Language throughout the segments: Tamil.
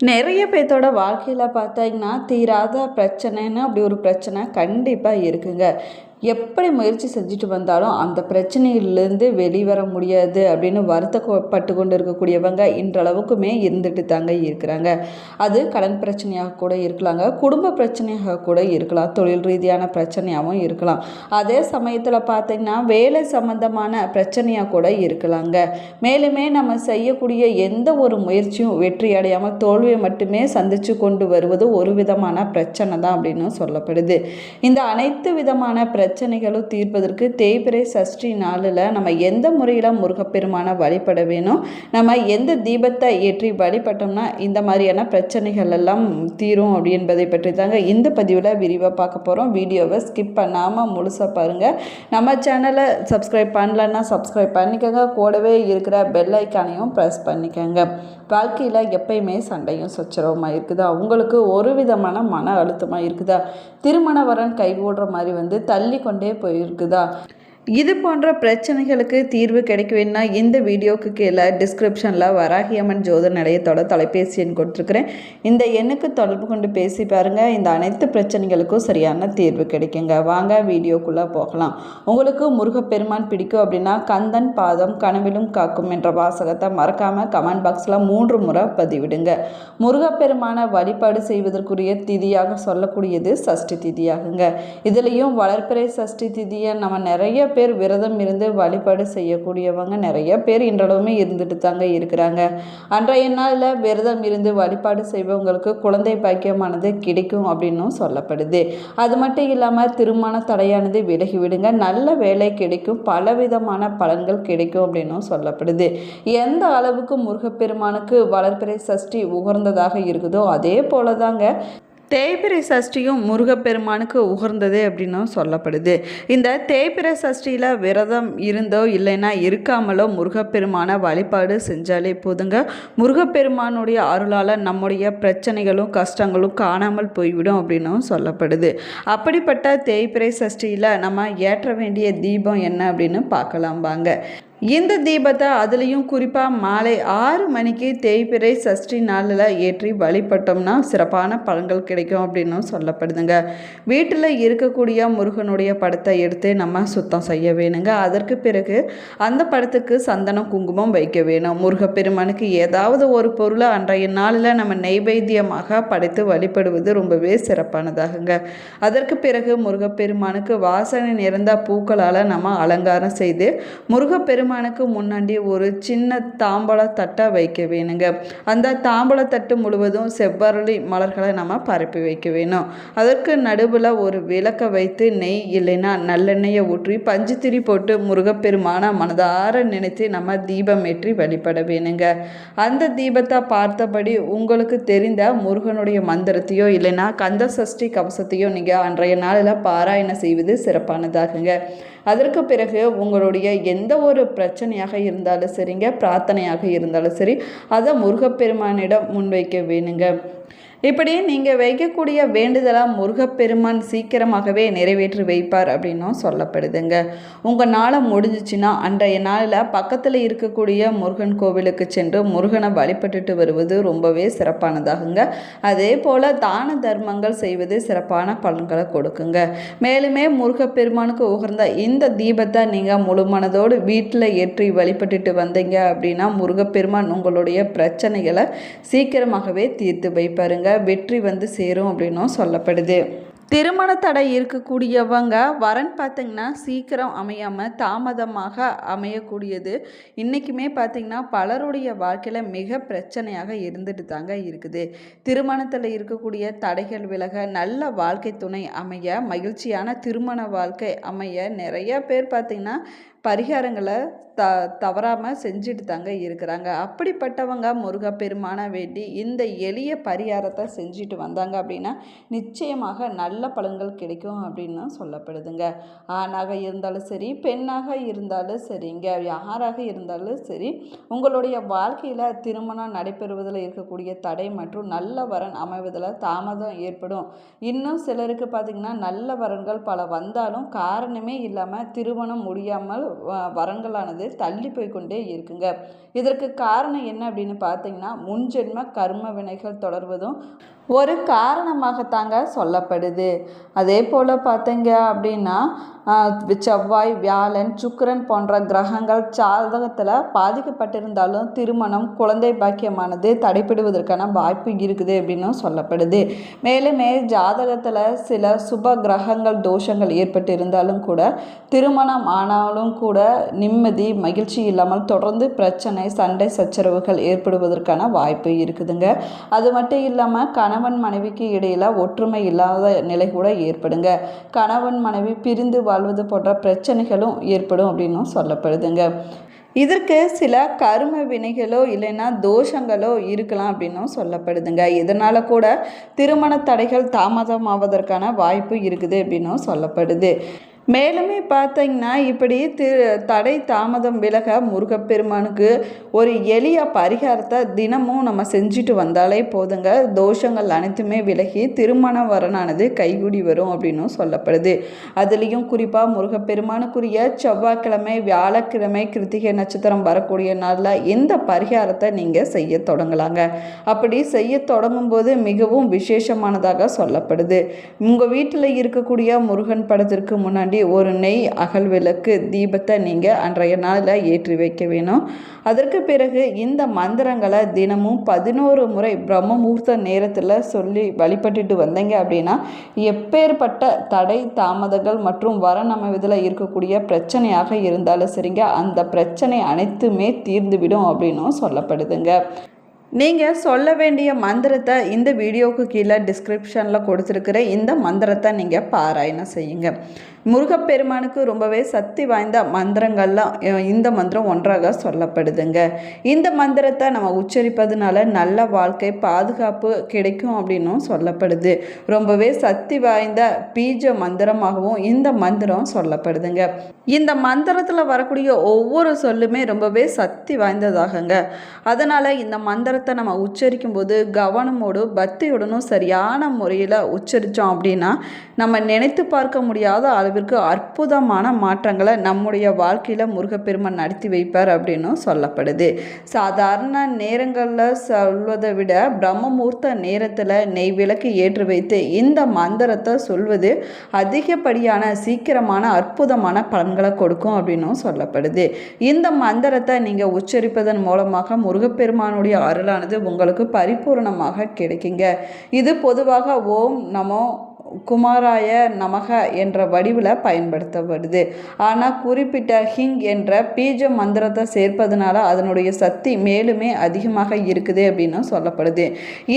நிறைய பேர்த்தோட வாழ்க்கையில் பார்த்தீங்கன்னா தீராத பிரச்சனைன்னு அப்படி ஒரு பிரச்சனை கண்டிப்பாக இருக்குங்க. எப்படி முயற்சி செஞ்சுட்டு வந்தாலும் அந்த பிரச்சனையிலேருந்து வெளிவர முடியாது அப்படின்னு வருத்தப்பட்டு கொண்டு இருக்கக்கூடியவங்க இன்றளவுக்குமே இருந்துட்டு தாங்க இருக்கிறாங்க. அது கடன் பிரச்சனையாக கூட இருக்கலாங்க. குடும்ப பிரச்சனையாக கூட இருக்கலாம். தொழில் ரீதியான பிரச்சனையாகவும் இருக்கலாம். அதே சமயத்தில் பார்த்திங்கன்னா வேலை சம்மந்தமான பிரச்சனையாக கூட இருக்கலாங்க. மேலுமே நம்ம செய்யக்கூடிய எந்த ஒரு முயற்சியும் வெற்றி அடையாமல் தோல்வியை மட்டுமே சந்தித்து கொண்டு வருவது ஒரு விதமான பிரச்சனை தான் அப்படின்னு சொல்லப்படுது. இந்த அனைத்து விதமான பிர பிரச்சனைகளும் தீர்ப்பதற்கு தேய்பிரை சஷ்டி நாளில் நம்ம எந்த முறையில் முருகப்பெருமானை வழிபட வேணும்? நம்ம எந்த தீபத்தை ஏற்றி வழிபட்டோம்னா இந்த மாதிரியான பிரச்சனைகள் எல்லாம் தீரும் அப்படி என்பதை பற்றி தாங்க இந்த பதிவில் விரிவாக பார்க்க போகிறோம். வீடியோவை ஸ்கிப் பண்ணாமல் முழுசாக பாருங்கள். நம்ம சேனலை சப்ஸ்கிரைப் பண்ணலன்னா சப்ஸ்கிரைப் பண்ணிக்கோங்க. கூடவே இருக்கிற பெல் ஐக்கானையும் ப்ரெஸ் பண்ணிக்கோங்க. வாழ்க்கையில் எப்பயுமே சண்டையும் சச்சரவமாக இருக்குதா? உங்களுக்கு ஒரு விதமான மன அழுத்தமாக இருக்குதா? திருமண வரன் கைகூடுற மாதிரி வந்து தள்ளி கொண்டே போயிருக்குதா? இது போன்ற பிரச்சனைகளுக்கு தீர்வு கிடைக்க வேணும்னா இந்த வீடியோவுக்கு கீழே டிஸ்கிரிப்ஷனில் வராகியம்மன் ஜோத நிலையத்தோட தொலைபேசி எண் கொடுத்துருக்குறேன். இந்த எண்ணுக்கு தொடர்பு கொண்டு பேசி பாருங்கள் இந்த அனைத்து பிரச்சனைகளுக்கும் சரியான தீர்வு கிடைக்குங்க. வாங்க வீடியோக்குள்ளே போகலாம். உங்களுக்கு முருகப்பெருமான் பிடிக்கும் அப்படின்னா கந்தன் பாதம் கனவிலும் காக்கும் என்ற வாசகத்தை மறக்காமல் கமெண்ட் பாக்ஸில் மூன்று முறை பதிவிடுங்க. முருகப்பெருமான வழிபாடு செய்வதற்குரிய திதியாக சொல்லக்கூடியது சஷ்டி திதியாகுங்க. இதுலேயும் வளர்ப்பிறை சஷ்டி திதியை நம்ம நிறைய பேர் விரதம் இருந்து வழிபாடு செய்யக்கூடியவங்க நிறைய பேர் இன்றளவுமே இருந்துட்டு தாங்க இருக்கிறாங்க. அன்றைய நாளில் விரதம் இருந்து வழிபாடு செய்பவங்களுக்கு குழந்தை பாக்கியமானது கிடைக்கும் அப்படின்னும் சொல்லப்படுது. அது மட்டும் இல்லாமல் திருமண தடையானது விலகிவிடுங்க. நல்ல வேலை கிடைக்கும். பலவிதமான பலன்கள் கிடைக்கும் அப்படின்னும் சொல்லப்படுது. எந்த அளவுக்கு முருகப்பெருமானுக்கு வளர்ப்பிறை சஷ்டி உகர்ந்ததாக இருக்குதோ அதே போல தாங்க தேய்பிரை சஷ்டியும் முருகப்பெருமானுக்கு உகர்ந்தது அப்படின்னும் சொல்லப்படுது. இந்த தேய்பிரை சஷ்டியில் விரதம் இருந்தோ இல்லைன்னா இருக்காமலோ முருகப்பெருமானை வழிபாடு செஞ்சாலே போதுங்க. முருகப்பெருமானுடைய அருளால் நம்முடைய பிரச்சனைகளும் கஷ்டங்களும் காணாமல் போய்விடும் அப்படின்னும் சொல்லப்படுது. அப்படிப்பட்ட தேய்பிரை சஷ்டியில் நம்ம ஏற்ற வேண்டிய தீபம் என்ன அப்படின்னு பார்க்கலாம் வாங்க. இந்த தீபத்தை அதுலேயும் குறிப்பாக மாலை ஆறு மணிக்கு தேய்பிறை சஷ்டி நாளில் ஏற்றி வழிபட்டோம்னா சிறப்பான பலன்கள் கிடைக்கும் அப்படின்னும் சொல்லப்படுதுங்க. வீட்டில் இருக்கக்கூடிய முருகனுடைய படத்தை எடுத்து நம்ம சுத்தம் செய்ய வேணுங்க. அதற்கு பிறகு அந்த படத்துக்கு சந்தனம் குங்குமம் வைக்க வேணும். முருகப்பெருமானுக்கு ஏதாவது ஒரு பொருளை அன்றைய நாளில் நம்ம நைவேத்தியமாக படைத்து வழிபடுவது ரொம்பவே சிறப்பானதாகுங்க. அதற்கு பிறகு முருகப்பெருமானுக்கு வாசனை நிறைந்த பூக்களால் நம்ம அலங்காரம் செய்து முருகப்பெருமான் பெருமானுக்கு முன்னாடி ஒரு சின்ன தாம்பழ தட்டை வைக்க வேணுங்க. அந்த தாம்பழ தட்டு முழுவதும் செவ்வரளி மலர்களை நம்ம பரப்பி வைக்க வேணும். அதற்கு நடுவில் ஒரு விளக்கை வைத்து நெய் இல்லைன்னா நல்லெண்ணெயை ஊற்றி பஞ்சுத்திரி போட்டு முருகப்பெருமான மனதார நினைத்து நம்ம தீபம் ஏற்றி வழிபட வேணுங்க. அந்த தீபத்தை பார்த்தபடி உங்களுக்கு தெரிந்த முருகனுடைய மந்திரத்தையோ இல்லைன்னா கந்த சஷ்டி கவசத்தையோ நீங்கள் அன்றைய நாளில் பாராயணம் செய்வது சிறப்பானதாகுங்க. அதற்கு பிறகு உங்களுடைய எந்த ஒரு பிரச்சனையாக இருந்தாலும் சரிங்க பிரார்த்தனையாக இருந்தாலும் சரி அதை முருகப்பெருமானிடம் முன்வைக்க வேணுங்க. இப்படி நீங்கள் வைக்கக்கூடிய வேண்டுதலாக முருகப்பெருமான் சீக்கிரமாகவே நிறைவேற்றி வைப்பார் அப்படின்னும் சொல்லப்படுதுங்க. உங்கள் நாளை முடிஞ்சிச்சுன்னா அன்றைய நாளில் பக்கத்தில் இருக்கக்கூடிய முருகன் கோவிலுக்கு சென்று முருகனை வழிபட்டுட்டு வருவது ரொம்பவே சிறப்பானதாகுங்க. அதே போல் தான தர்மங்கள் செய்வது சிறப்பான பலன்களை கொடுக்குங்க. மேலுமே முருகப்பெருமானுக்கு உகர்ந்த இந்த தீபத்தை நீங்கள் முழு மனதோடு வீட்டில் ஏற்றி வழிபட்டுட்டு வந்தீங்க அப்படின்னா முருகப்பெருமான் உங்களுடைய பிரச்சனைகளை சீக்கிரமாகவே தீர்த்து வைப்பாருங்க. வெற்றி வந்து சேரும் அப்படின்னும் சொல்லப்படுது. திருமண தடை இருக்கக்கூடியவங்க வரன் பார்த்திங்கன்னா சீக்கிரம் அமையாமல் தாமதமாக அமையக்கூடியது. இன்றைக்குமே பார்த்திங்கன்னா பலருடைய வாழ்க்கையில் மிக பிரச்சனையாக இருந்துட்டு தாங்க இருக்குது. திருமணத்தில் இருக்கக்கூடிய தடைகள் விலக நல்ல வாழ்க்கை துணை அமைய மகிழ்ச்சியான திருமண வாழ்க்கை அமைய நிறைய பேர் பார்த்திங்கன்னா பரிகாரங்களை த தவறாமல் செஞ்சுட்டு தாங்க இருக்கிறாங்க. அப்படிப்பட்டவங்க முருகப்பெருமானை வேண்டி இந்த எளிய பரிகாரத்தை செஞ்சுட்டு வந்தாங்க அப்படின்னா நிச்சயமாக நல்ல பலன்கள் கிடைக்கும் அப்படின்னு சொல்லப்படுதுங்க. ஆணாக இருந்தாலும் சரி பெண்ணாக இருந்தாலும் சரிங்க. யாராக இருந்தாலும் சரி உங்களுடைய வாழ்க்கையில் திருமணம் நடைபெறுவதில் இருக்கக்கூடிய தடை மற்றும் நல்ல வரன் அமைவதில் தாமதம் ஏற்படும். இன்னும் சிலருக்கு பார்த்திங்கன்னா நல்ல வரன்கள் பல வந்தாலும் காரணமே இல்லாமல் திருமணம் முடியாமல் வரங்களானது தள்ளி போய்கொண்டே இருக்குங்க. இதற்கு காரணம் என்ன அப்படின்னு பார்த்தீங்கன்னா முன்ஜென்ம கர்ம வினைகள் தொடர்வதும் ஒரு காரணமாகத்தாங்க சொல்லப்படுது. அதே போல் பார்த்தீங்க அப்படின்னா செவ்வாய் வியாழன் சுக்கரன் போன்ற கிரகங்கள் ஜாதகத்தில் பாதிக்கப்பட்டிருந்தாலும் திருமணம் குழந்தை பாக்கியமானது தடைப்படுவதற்கான வாய்ப்பு இருக்குது அப்படின்னும் சொல்லப்படுது. மேலுமே ஜாதகத்தில் சில சுப கிரகங்கள் தோஷங்கள் ஏற்பட்டு இருந்தாலும் கூட திருமணம் ஆனாலும் கூட நிம்மதி மகிழ்ச்சி இல்லாமல் தொடர்ந்து பிரச்சனை சண்டை சச்சரவுகள் ஏற்படுவதற்கான வாய்ப்பு இருக்குதுங்க. அது மட்டும் இல்லாமல் கணவன் கணவன் மனைவிக்கு இடையில ஒற்றுமை இல்லாத நிலை கூட ஏற்படுங்க. கணவன் மனைவி பிரிந்து வாழ்வது போன்ற பிரச்சனைகளும் ஏற்படும் அப்படின்னும் சொல்லப்படுதுங்க. இதற்கு சில கரும வினைகளோ இல்லைன்னா தோஷங்களோ இருக்கலாம் அப்படின்னும் சொல்லப்படுதுங்க. இதனால் கூட திருமண தடைகள் தாமதமாவதற்கான வாய்ப்பு இருக்குது அப்படின்னும் சொல்லப்படுது. மேலுமே பார்த்தீங்கன்னா இப்படி தி தடை தாமதம் விலக முருகப்பெருமானுக்கு ஒரு எளிய பரிகாரத்தை தினமும் நம்ம செஞ்சுட்டு வந்தாலே போதுங்க. தோஷங்கள் அனைத்துமே விலகி திருமண வரனானது கைகூடி வரும் அப்படின்னும் சொல்லப்படுது. அதுலேயும் குறிப்பாக முருகப்பெருமானுக்குரிய செவ்வாய்க்கிழமை வியாழக்கிழமை கிருத்திகை நட்சத்திரம் வரக்கூடிய நாளில் இந்த பரிகாரத்தை நீங்கள் செய்ய தொடங்கலாங்க. அப்படி செய்ய தொடங்கும் போது மிகவும் விசேஷமானதாக சொல்லப்படுது. உங்கள் வீட்டில் இருக்கக்கூடிய முருகன் படத்திற்கு முன்னாடி ஒரு நெய் அகல் விளக்கு தீபத்தை நீங்கள் அன்றைய நாளில் ஏற்றி வைக்க வேணும். அதற்கு பிறகு இந்த மந்திரங்களை தினமும் பதினோரு முறை பிரம்ம முகூர்த்த நேரத்தில் சொல்லி வழிபட்டுட்டு வந்தீங்க அப்படின்னா எப்பேற்பட்ட தடை தாமதங்கள் மற்றும் வரம் அமைவதில் இருக்கக்கூடிய பிரச்சனையாக இருந்தாலும் சரிங்க அந்த பிரச்சனை அனைத்துமே தீர்ந்துவிடும் அப்படின்னும் சொல்லப்படுதுங்க. நீங்கள் சொல்ல வேண்டிய மந்திரத்தை இந்த வீடியோவுக்கு கீழே டிஸ்கிரிப்ஷனில் கொடுத்துருக்கிற இந்த மந்திரத்தை நீங்கள் பாராயணம் செய்யுங்க. முருகப்பெருமானுக்கு ரொம்பவே சக்தி வாய்ந்த மந்திரங்கள்லாம் இந்த மந்திரம் ஒன்றாக சொல்லப்படுதுங்க. இந்த மந்திரத்தை நம்ம உச்சரிப்பதுனால நல்ல வாழ்க்கை பாதுகாப்பு கிடைக்கும் அப்படின்னும் சொல்லப்படுது. ரொம்பவே சக்தி வாய்ந்த பீஜ மந்திரமாகவும் இந்த மந்திரம் சொல்லப்படுதுங்க. இந்த மந்திரத்தில் வரக்கூடிய ஒவ்வொரு சொல்லுமே ரொம்பவே சக்தி வாய்ந்ததாகுங்க. அதனால் இந்த மந்திரத்தை நம்ம உச்சரிக்கும் போது கவனமோடு பக்தியுடனும் சரியான முறையில் உச்சரித்தோம் அப்படின்னா நம்ம நினைத்து பார்க்க முடியாத அளவிற்கு அற்புதமான மாற்றங்களை நம்முடைய வாழ்க்கையில் முருகப்பெருமான் நடத்தி வைப்பார் அப்படின்னும் சொல்லப்படுது. சாதாரண நேரங்களில் சொல்வதை விட பிரம்மமூர்த்த நேரத்தில் நெய் விளக்கு ஏற்றி வைத்து இந்த மந்திரத்தை சொல்வது அதிகப்படியான சீக்கிரமான அற்புதமான பலன்களை கொடுக்கும் அப்படின்னும் சொல்லப்படுது. இந்த மந்திரத்தை நீங்கள் உச்சரிப்பதன் மூலமாக முருகப்பெருமானுடைய அருளானது உங்களுக்கு பரிபூரணமாக கிடைக்குங்க. இது பொதுவாக ஓம் நமோ குமாராய நமக என்ற வடிவில் பயன்படுத்தப்படுது. ஆனால் குறிப்பிட்ட ஹிங் என்ற பீஜ மந்திரத்தை சேர்ப்பதனால அதனுடைய சக்தி மேலுமே அதிகமாக இருக்குது அப்படின்னு சொல்லப்படுது.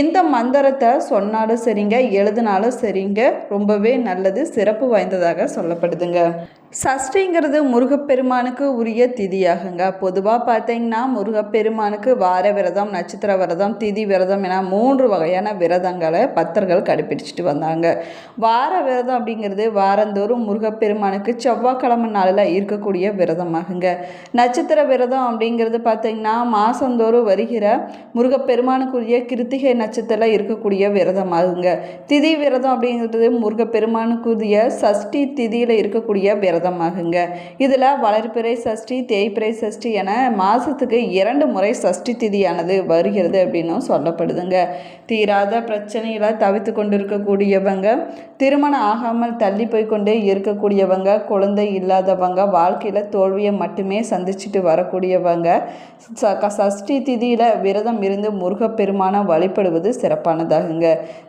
இந்த மந்திரத்தை சொன்னாலும் சரிங்க எழுதினாலும் சரிங்க ரொம்பவே நல்லது சிறப்பு வாய்ந்ததாக சொல்லப்படுதுங்க. சஷ்டிங்கிறது முருகப்பெருமானுக்கு உரிய திதியாகுங்க. பொதுவாக பார்த்தீங்கன்னா முருகப்பெருமானுக்கு வார விரதம் நட்சத்திர விரதம் திதி விரதம் என மூன்று வகையான விரதங்களை பக்தர்கள் கடைபிடிச்சிட்டு வந்தாங்க. வார விரதம் அப்படிங்கிறது வாரந்தோறும் முருகப்பெருமானுக்கு செவ்வாய்க்கிழமை நாளில் இருக்கக்கூடிய விரதமாகுங்க. நட்சத்திர விரதம் அப்படிங்கிறது பார்த்தீங்கன்னா மாதந்தோறும் வருகிற முருகப்பெருமானுக்குரிய கிருத்திகை நட்சத்திரம் இருக்கக்கூடிய விரதமாகுங்க. திதி விரதம் அப்படிங்கிறது முருகப்பெருமானுக்குரிய சஷ்டி திதியில் இருக்கக்கூடிய விரதமாகுங்க. இதில் வளர்ப்பிறை சஷ்டி தேய்பிறை சஷ்டி என மாதத்துக்கு இரண்டு முறை சஷ்டி திதியானது வருகிறது அப்படின்னும் சொல்லப்படுதுங்க. தீராத பிரச்சனைகளை தவித்து கொண்டிருக்கக்கூடியவங்க திருமணம் ஆகாமல் தள்ளி போய் கொண்டே இருக்கக்கூடியவங்க குழந்தை இல்லாதவங்க வாழ்க்கையில் தோல்வியை மட்டுமே சந்திச்சுட்டு வரக்கூடியவங்க ச- க- சஷ்டி திதியில் விரதம் இருந்து முருகப்பெருமானை வழிபடுவது சிறப்பானதாகுங்க.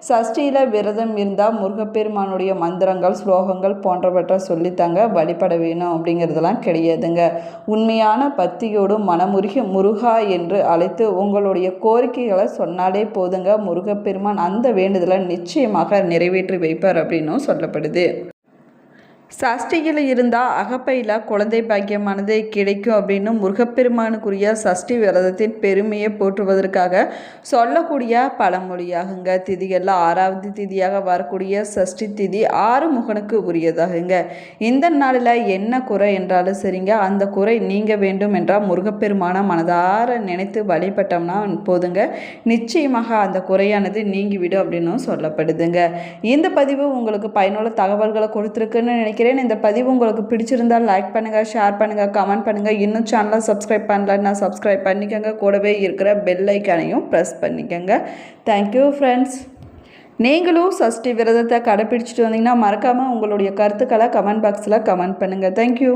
சஷ்டியில் விரதம் இருந்தால் முருகப்பெருமானுடைய மந்திரங்கள் ஸ்லோகங்கள் போன்றவற்றை சொல்லித்தாங்க வழிபட வேணும் அப்படிங்கிறதெல்லாம் கிடையாதுங்க. உண்மையான பக்தியோடு மனமுருகி முருகா என்று அழைத்து உங்களுடைய கோரிக்கைகளை சொன்னாலே போதுங்க. முருகப்பெருமான் அந்த வேண்டுதலை நிச்சயமாக நிறைவேற்றி வைப்பார் அப்படின்னும் சொல்லப்படுது. சஷ்டியில் இருந்தால் அகப்பையில் குழந்தை பாக்கியமானது கிடைக்கும் அப்படின்னு முருகப்பெருமானுக்குரிய சஷ்டி விரதத்தின் பெருமையை போற்றுவதற்காக சொல்லக்கூடிய பழமொழியாகுங்க. திதிகளில் ஆறாவது திதியாக வரக்கூடிய சஷ்டி திதி ஆறு முகனுக்கு உரியதாகுங்க. இந்த நாளில் என்ன குறை என்றாலும் சரிங்க. அந்த குறை நீங்க வேண்டும் என்றால் முருகப்பெருமான மனதார நினைத்து வழிபட்டோம்னா போதுங்க. நிச்சயமாக அந்த குறையானது நீங்கிவிடும் அப்படின்னும் சொல்லப்படுதுங்க. இந்த பதிவு உங்களுக்கு பயனுள்ள தகவல்களை கொடுத்துருக்குன்னு நினைக்கிறேன். நினைக்கிறேன். இந்த பதிவு உங்களுக்கு பிடிச்சிருந்தால் லைக் பண்ணுங்கள் ஷேர் பண்ணுங்கள் கமெண்ட் பண்ணுங்கள் இன்னும் சேனலை சப்ஸ்கிரைப் பண்ணலன்னா சப்ஸ்கிரைப் பண்ணிக்கோங்க. கூடவே இருக்கிற பெல் ஐக்கானையும் ப்ரெஸ் பண்ணிக்கோங்க. தேங்க்யூ ஃப்ரெண்ட்ஸ் நீங்களும் சஷ்டி விரதத்தை கடைப்பிடிச்சிட்டு வந்தீங்கன்னா மறக்காமல் உங்களுடைய கருத்துக்களை கமெண்ட் பாக்ஸில் கமெண்ட் பண்ணுங்கள் தேங்க்யூ